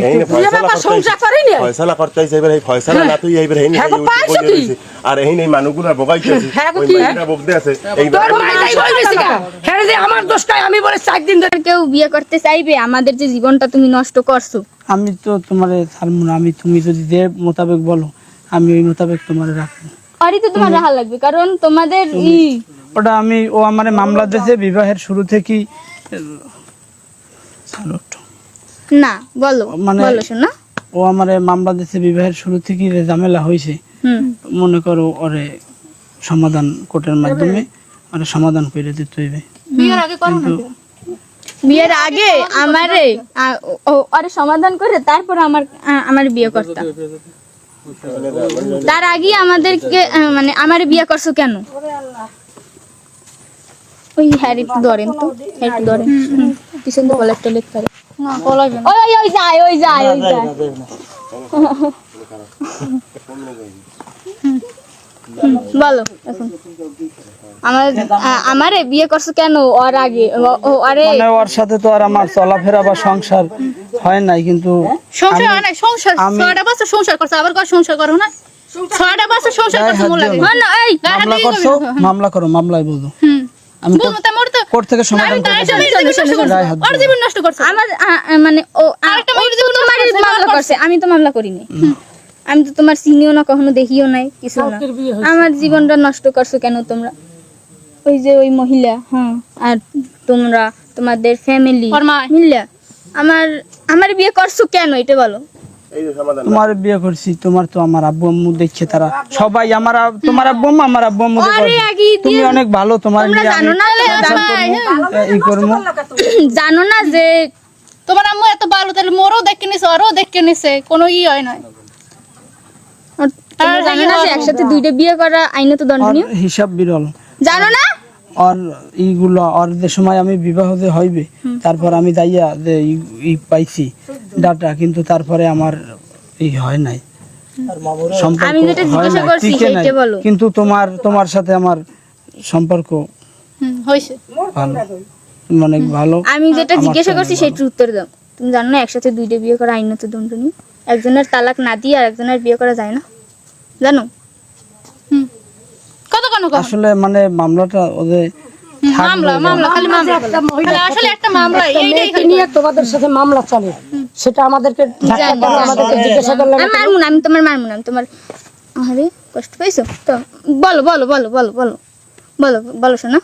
ফয়সালা করতে- এই ফয়সালা না তুই এইবার হ্যাঁ? আর এই হ্যাঁ আছে। হ্যাঁ রে, আমার দোষটাই আমি বলে চার দিন ধরে কেউ বিয়ে করতে চাইবে আমাদের যে জীবনটা তুমি নষ্ট করছ। আমি তো তোমার ছাড়বো না আমি তুমি যদি যে মোতাবেক বলো আমি ওই মোতাবেক তোমার রাখব। আরই তো তোমার রাহা লাগবে কারণ তোমাদের ই ওটা আমি ও আমার মামলা দিয়েছে বিবাহের শুরু থেকেই। ছাড়ো। না বলো মানে- বলো শোনা। ও আমার মামলা দিয়েছে বিবাহের শুরু থেকেই যে ঝামেলা হয়েছে মনে করো ওরে সমাধান কোর্টের মাধ্যমে ওরে সমাধান করে দিতে হইবে। বিয়ের আগে আমারে আ- ও- ও- আরে সমাধান করে তারপর আমার আমার বিয়ে করতাম তার আগে আমাদেরকে মানে আমার বিয়ে করছ কেন? ওই হ্যারি একটু ধরেন। তো হ্যাঁ, একটু ধরেন পিছন দিয়ে কলেজ টলেজ করে ওই ওই ওই যায় ওই যায় ওই যায় বলো এখন। আমার আমারে বিয়ে করছ কেন? ওর আগে আরে মানে ওর সাথে তো আর আমার চলাফেরা বা সংসার হয় নাই কিন্তু সংসার হয় না সংসার ছয়টা বছর সংসার করছে আবার সংসার করো না? ছয়টা বছর সংসার করছে লাগে না। এই মামলা করছ? মামলা করো মামলায় বলব। হুম। আমি তো কোর্ট থেকে সমাধান ওর জীবন নষ্ট করছে। আমার মানে ও আরেকটা মামলা করছে। আমি তো মামলা করিনি। আমি তো তোমার চিনিও না কখনো দেখিও নাই কিছু না। আমার জীবনটা নষ্ট করছ কেন তোমরা? ওই যে ওই মহিলা হ্যাঁ আর তোমরা তোমাদের ফ্যামিলি। মিল্লা আমার আমার বিয়ে করছ কেন এটা বলো। তোমার বিয়ে করছি তোমার তো আমার আব্বু আম্মু দেখছে তারা। সবাই আমার তোমার আব্বু আম্মু আমার আব্বু আম্মু তুমি অনেক ভালো তোমার আমি জানো না এই করব। জানো না যে তোমার আম্মু এত ভালো তাহলে মোরও দেখে নিছে ওরও দেখে নিছে কোনো ই হয় না। জানো না যে একসাথে দুইটা বিয়ে করা আইনত আর দণ্ডনীয় হিসাব বিরল। জানো না? আর এইগুলো আর যে সময় আমি বিবাহ যে হইবে তারপর আমি যাইয়া যে ই পাইছি ডাটা কিন্তু তারপরে আমার এই হয় নাই। আমি যেটা জিজ্ঞাসা করছি টিকে বলো। কিন্তু তোমার তোমার সাথে আমার সম্পর্ক হুম অনেক ভালো। আমি যেটা জিজ্ঞাসা করছি। সেটার উত্তর দাও। তুমি জানো না একসাথে দুইটা বিয়ে করা আইনত দণ্ডনীয়। একজনের তালাক না দিয়ে আর একজনের বিয়ে করা যায় না। জানো? হুম। কত কেন আসলে মানে মামলাটা ওদের মামলা মামলা খালি মামলা। আসলে একটা মামলা এইটাই নিয়ে তোমাদের সাথে মামলা চলে। সেটা আমাদেরকে আমাদেরকে জিজ্ঞাসা করলে আমি মারবো না আমি তোমার মারবো না আমি তোমার আরে কষ্ট পাইছো? তো বলো বলো বলো বলো বলো। বলো বলো শোনা।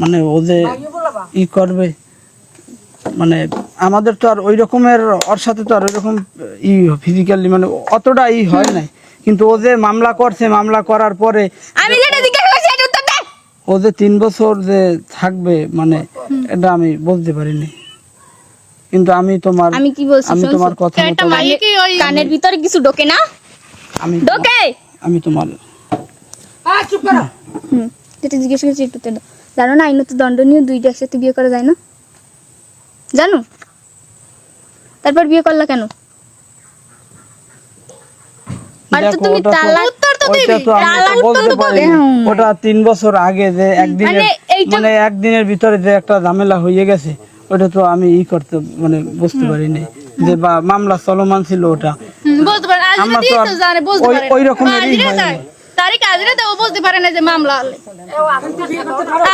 মানে ওদের ই করবে মানে আমাদের তো আর ওই রকমের ওর সাথে তো আর ওই রকম ই ফিজিক্যালি মানে অতটা ই হয় নাই। কিন্তু ও যে মামলা করছে মামলা করার পরে আমি যেটা জিজ্ঞাসা করছি সেটা উত্তর দে। ও যে তিন বছর যে থাকবে মানে এটা আমি বলতে পারিনি। কিন্তু আমি তোমার আমি কি বলছি আমি তোমার কথা মতো মাইয়ে কি ওই কানের ভিতরে কিছু ঢোকে না? আমি ঢোকে! আমি তোমার আহ, চুপ করো। হুম যেটা জিজ্ঞাসা করছি একটু দাও জানো না আইনত দণ্ডনীয় দুইটা একসাথে বিয়ে করা যায় না? জানো? তারপর বিয়ে করলা কেন? আর তো তুমি ওটা তালাক ওইটা তো আমি তালাক তো পারি। ওটা তিন বছর আগে যে একদিনের মানে মানে একদিনের ভিতরে যে একটা ঝামেলা হয়ে গেছে। ওটা তো আমি ই করতে মানে বুঝতে পারিনি যে বা মামলা চলমান ছিল ওটা। আমরা তো ওই- পারে। ওই রকমেরই আজরে যায় না। তারিখ আজরে দেও বুঝতে পারে না যে মামলা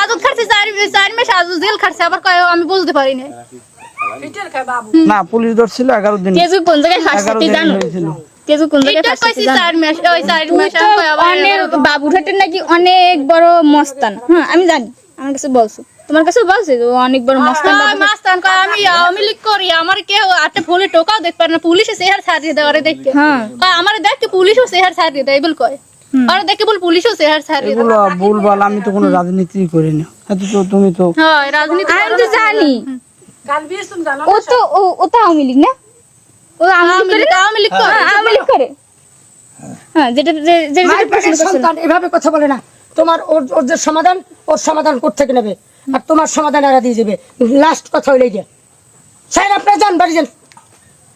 আজত খাচ্ছে চার চার মাস আজত জেল খাচ্ছে আবার কয় আমি বুঝতে পারি না। না পুলিশ ধরছিল এগারো দিন কেজু কোন জায়গায় ফাঁসি জানো? কেজু কোন জায়গায় এটা ফাঁসি কইছি জানো? চার মাস ওই চার মাস তো আমি কই আবার অনেক বাবুরহাটের নাকি অনেক বড় মস্তান। হ্যাঁ আমি জানি আমার কাছে বলছো। তোমার কাছে বলছে যে ও অনেক বড় কয় মাস্তান কয় আমি আওয়ামী লীগ করি আমার কেউ আটে ফুলে টোকাও দেখতে পারে না। পুলিশে সেহার ছাড়িয়ে দেয় ওরে দেখে হ্যাঁ। কয় আমার দেখে পুলিশও সেহার ছাড়িয়ে দেয় বল কয়। ওরে দেখে বল পুলিশও সেহার ছাড়িয়ে দেয়। এগুলো ভুলভাল আমি তো কোনো রাজনীতি করিনি এত তো তুমি তো হয় রাজনীতি আমি তো জানি। কাল বিয়ে তুমি জানো ও তো ও ও তো আওয়ামী লীগ না? ও আওয়ামী লীগ করে? না? আওয়ামী লীগ করে। হ্যাঁ, আওয়ামী লীগ করে। হ্যাঁ যেটা যে- যে- মায়ের যেটা এভাবে কথা বলে না। তোমার ওর ওর যে সমাধান ওর সমাধান থেকে নেবে? আর তোমার সমাধান এরা দিয়ে যাবে লাস্ট কথা হইলে গিয়া স্যার আপনারা যান বাড়ি যান।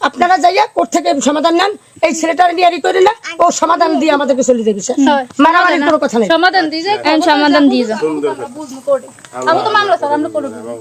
আপনারা যাইয়া কোর্ট থেকে সমাধান নেন। এই ছেলেটার নিয়ারি করে না ও সমাধান দিয়ে আমাদেরকে চলে যাবে স্যার। মারামারি কোনো কথা নেই। সমাধান দিয়ে যায় সমাধান দিয়ে করে আমি তো মামলা স্যার আমরা করে দেবো।